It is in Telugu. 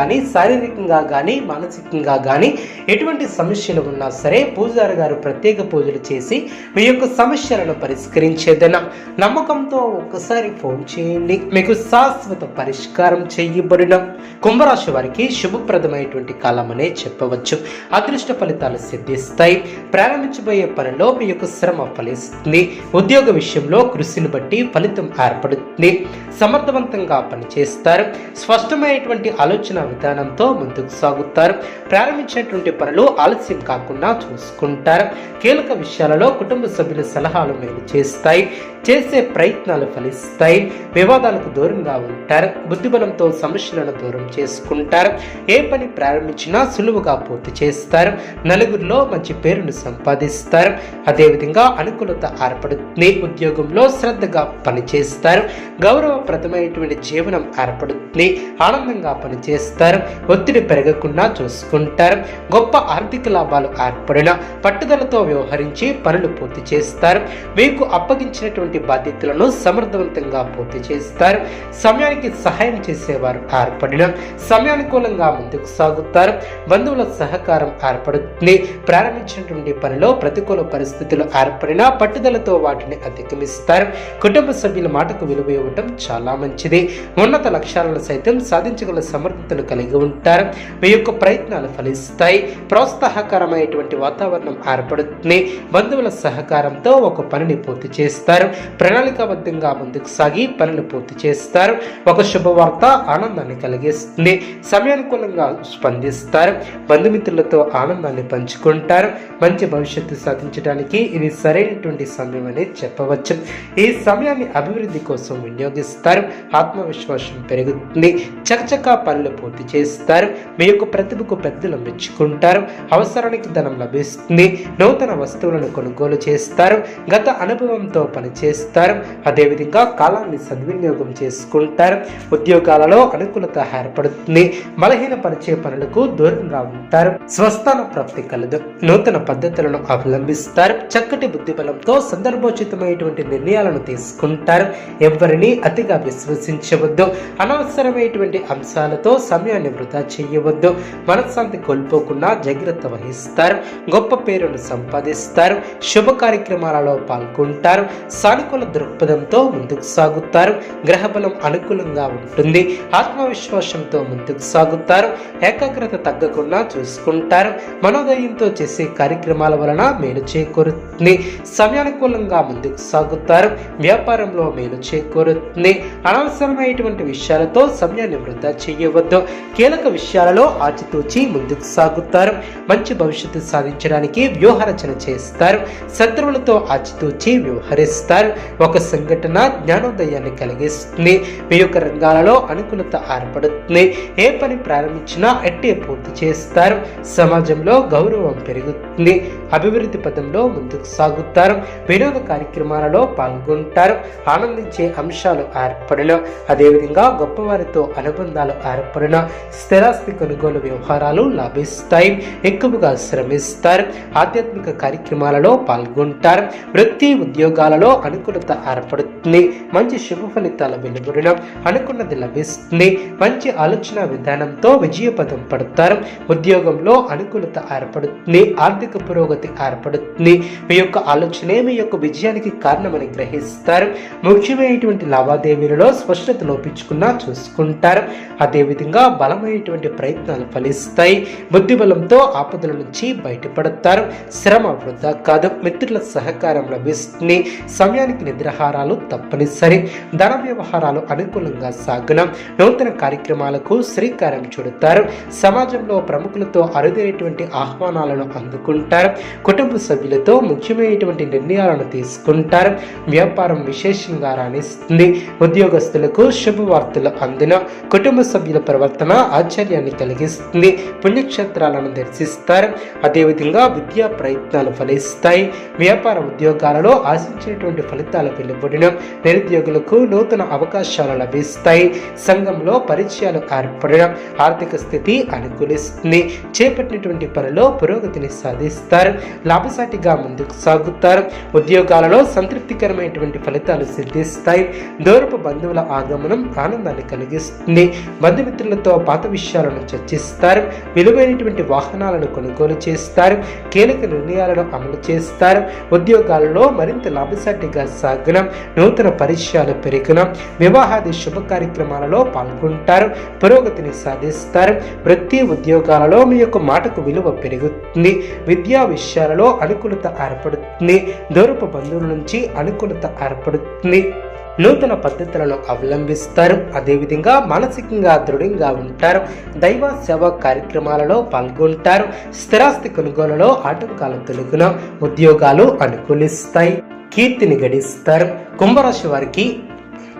కానీ శారీరకంగా కానీ మానసికంగా కానీ ఎటువంటి సమస్యలు ఉన్నా సరే పూజారి గారు ప్రత్యేక పూజలు చేసి మీ యొక్క సమస్యలను పరిష్కరించేదన. నమ్మకంతో ఒక్కసారి ఫోన్ చేయండి. మీకు శాశ్వత పరిష్కారం చేయబడిన కుంభరాశి వారికి శుభప్రదమైనటువంటి కాలం అనే చెప్పవచ్చు. అదృష్ట ఫలితాలు సిద్ధిస్తాయి. ప్రారంభించబోయే పనిలో మీ యొక్క శ్రమ ఫలిస్తుంది. ఉద్యోగ విషయంలో కృషిని బట్టి ఫలితం ఏర్పడుతుంది. సమర్థవంతంగా పనిచేస్తారు. స్పష్టమైనటువంటి ఆలోచన విధానంతో ముందుకు సాగుతారు. ప్రారంభించినటువంటి పనులు ఆలస్యం కాకుండా చూసుకుంటారు. కీలక విషయాలలో కుటుంబ సభ్యుల సలహాలు మేలు చేస్తాయి. చేసే ప్రయత్నాలు ఫలిస్తాయి. వివాదాలకు దూరంగా ఉంటారు. బుద్ధిబలంతో సమస్యలను దూరం చేసుకుంటారు. ఏ పని ప్రారంభించినా సులువుగా పూర్తి చేస్తారు. నలుగురిలో మంచి పేరును సంపాదిస్తారు. అదేవిధంగా అనుకూలత ఏర్పడుతుంది. ఉద్యోగంలో శ్రద్ధగా పనిచేస్తారు. గౌరవప్రదమైనటువంటి జీవనం ఏర్పడుతుంది. ఆనందంగా పనిచేస్తారు. ఒత్తిడి పెరగకుండా చూసుకుంటారు. గొప్ప ఆర్థిక లాభాలు ఏర్పడిన పట్టుదలతో వ్యవహరించి పనులు పూర్తి చేస్తారు. మీకు అప్పగించినటువంటి బాధ్యతలను సమర్థవంతంగా పూర్తి చేస్తారు. సమయానికి సహాయం చేసేవారు ఏర్పడిన సమయానుకూలంగా ముందుకు సాగుతారు. బంధువుల సహకారం ఏర్పడుతుంది. ప్రారంభించినటువంటి పనిలో ప్రతికూల పరిస్థితులు ఏర్పడినా పట్టుదలతో వాటిని అధిగమిస్తారు. కుటుంబ సభ్యుల మాటకు విలువ ఇవ్వటం చాలా మంచిది. ఉన్నత లక్ష్యాలను సైతం సాధించగల సమర్థతను కలిగి ఉంటారు. మీ యొక్క ప్రయత్నాలు ఫలిస్తాయి. ప్రోత్సాహకరమైనటువంటి వాతావరణం ఏర్పడుతుంది. బంధువుల సహకారంతో ఒక పనిని పూర్తి చేస్తారు. ప్రణాళికాబద్ధంగా ముందుకు సాగి పనులు పూర్తి చేస్తారు. ఒక శుభవార్త ఆనందాన్ని కలిగిస్తుంది. సమయానుకూలంగా స్పందిస్తారు. బంధుమిత్రులతో ఆనందాన్ని పంచుకుంటారు. మంచి భవిష్యత్తు సాధించడానికి ఇది సరైనటువంటి సమయం అని చెప్పవచ్చు. ఈ సమయాన్ని అభివృద్ధి కోసం వినియోగిస్తారు. ఆత్మవిశ్వాసం పెరుగుతుంది. చకచకా పనులు పూర్తి చేస్తారు. మీ యొక్క ప్రతిభకు పెద్దలు మెచ్చుకుంటారు. అవసరానికి ధనం లభిస్తుంది. నూతన వస్తువులను కొనుగోలు చేస్తారు. గత అనుభవంతో పనిచేస్తారు అదేవిధంగా కాలాన్ని సద్వినియోగం చేసుకుంటారు. ఉద్యోగాలలో అనుకూలత ఏర్పడుతుంది. బలహీన పరిచే పనులకు దూరంగా ఉంటారు స్వస్థాన ప్రాప్తి కలదు. నూతన పద్ధతులను అవలంబిస్తారు. చక్కటి బుద్ధి బలంతో సందర్భోచితమైనటువంటి నిర్ణయాలను తీసుకుంటారు. ఎవరిని అతిగా విశ్వసించవద్దు. అనవసరమైనటువంటి అంశాలతో సమయాన్ని వృధా చేయవద్దు. మనశ్శాంతి కోల్పోకుండా జాగ్రత్త వహిస్తారు. గొప్ప పేరును సంపాదిస్తారు. శుభ కార్యక్రమాలలో పాల్గొంటారు. సానుకూల దృక్పథంతో ముందుకు సాగుతారు. గ్రహబలం అనుకూలంగా ఉంటుంది. ఆత్మవిశ్వాసంతో ముందుకు సాగుతారు. ఏకాగ్రత తగ్గకుండా చూసుకుంటారు. మనోదయంతో చేసే కార్యక్రమాల వలన మేలు చేకూరుతుంది. సమయానుకూలంగా ముందుకు సాగుతారు. వ్యాపారంలో మేలు చేకూరుతుంది. అనవసరమైనటువంటి విషయాలతో సమయాన్ని వృధా చేయవద్దు. కీలక విషయాలలో ఆచితూచి ముందుకు సాగుతారు. మంచి భవిష్యత్తు సాధించడానికి వ్యూహరచన చేస్తారు. శత్రువులతో ఆచితూచి వ్యవహరిస్తారు. ఒక సంఘటన జ్ఞానోదయాన్ని కలిగిస్తుంది. మీ యొక్క రంగాలలో అనుకూలత ఏర్పడుతుంది. ఏ పని ప్రారంభించినా అట్టే పూర్తి చేస్తారు. సమాజంలో గౌరవం పెరుగుతుంది. అభివృద్ధి పదంలో ముందుకు సాగుతారు. వినోద కార్యక్రమాలలో పాల్గొంటారు. ఆనందించే అంశాలు ఏర్పడిన. అదేవిధంగా గొప్పవారితో అనుబంధాలు ఏర్పడిన. స్థిరాస్తి కొనుగోలు వ్యవహారాలు లాభిస్తాయి. ఎక్కువగా శ్రమిస్తారు. ఆధ్యాత్మిక కార్యక్రమాలలో పాల్గొంటారు. వృత్తి ఉద్యోగాలలో అనుకూలత ఏర్పడుతుంది. మంచి శుభ ఫలితాల వెలువడిన. అనుకున్నది లభిస్తుంది. మంచి ఆలోచన విధానంతో విజయపదం పడతారు. ఉద్యోగంలో అనుకూలత ఏర్పడుతుంది. ఆర్థిక పురోగతి ఏర్పడుతుంది మీ యొక్క ఆలోచనే మీ యొక్క విజయానికి కారణమని గ్రహిస్తారు. ముఖ్యమైనటువంటి లావాదేవీలలో స్పష్టత లోపించుకున్నా చూసుకుంటారు. అదేవిధంగా బలమైనటువంటి ప్రయత్నాలు ఫలిస్తాయి. బుద్ధి బలంతో ఆపదల నుంచి బయటపడతారు. శ్రమ వృధా కాదు. మిత్రుల సహకారం లభిస్తుంది. సమయానికి నిద్రాహారాలు తప్పనిసరి. ధన వ్యవహారాలు అనుకూలంగా సాగున. నూతన కార్యక్రమాలకు శ్రీకారం చుడతారు. సమాజంలో ప్రముఖులతో అరుదైనటువంటి ఆహ్వానాలను అందుకుంటారు. కుటుంబ సభ్యులతో ముఖ్యమైనటువంటి నిర్ణయాలను తీసుకుంటారు. వ్యాపారం విశేషంగా రాణిస్తుంది. ఉద్యోగస్తులకు శుభవార్తలు అందిన కుటుంబ సభ్యుల ప్రవర్తన ఆశ్చర్యాన్ని కలిగిస్తుంది. పుణ్యక్షేత్రాలను దర్శిస్తారు. అదేవిధంగా విద్యా ప్రయత్నాలు ఫలిస్తాయి. వ్యాపార ఉద్యోగాలలో ఆశించినటువంటి ఫలితాలు వెలువడిన నిరుద్యోగులకు నూతన అవకాశాలు లభిస్తాయి. సంఘంలో పరిచయాలు ఏర్పడడం ఆర్థిక స్థితి అనుకూలిస్తుంది. చేపట్టినటువంటి పనిలో పురోగతిని సాధిస్తారు. లాభసాటిగా ముందుకు సాగుతారు. ఉద్యోగాలలో సంతృప్తికరమైనటువంటి ఫలితాలు సిద్ధిస్తాయి. దూరపు బంధువుల ఆగమనం ఆనందాన్ని కలిగిస్తుంది. బంధుమిత్రులతో పాత విషయాలను చర్చిస్తారు. విలువైనటువంటి వాహనాలను కొనుగోలు చేస్తారు. కీలక నిర్ణయాలను అమలు చేస్తారు. ఉద్యోగాలలో మరింత లాభసాటిగా సాగడం నూతన పరిచయాలు పెరిగిన. వివాహాది శుభ కార్యక్రమాలలో పాల్గొంటారు. పురోగతిని సాధిస్తారు. వృత్తి ఉద్యోగాలలో మీ యొక్క మాటకు విలువ పెరుగుతుంది. విద్యా విషయం విషయాలలో అనుకూలత ఏర్పడుతుంది. దూరపు బంధువుల నుంచి అనుకూలత ఏర్పడుతుంది. నూతన పద్ధతులను అవలంబిస్తారు. అదేవిధంగా మానసికంగా దృఢంగా ఉంటారు. దైవ సేవ కార్యక్రమాలలో పాల్గొంటారు. స్థిరాస్తి కొనుగోలులో ఆటంకాలు తొలగిన ఉద్యోగాలు అనుకూలిస్తాయి. కీర్తిని గడిస్తారు. కుంభరాశి వారికి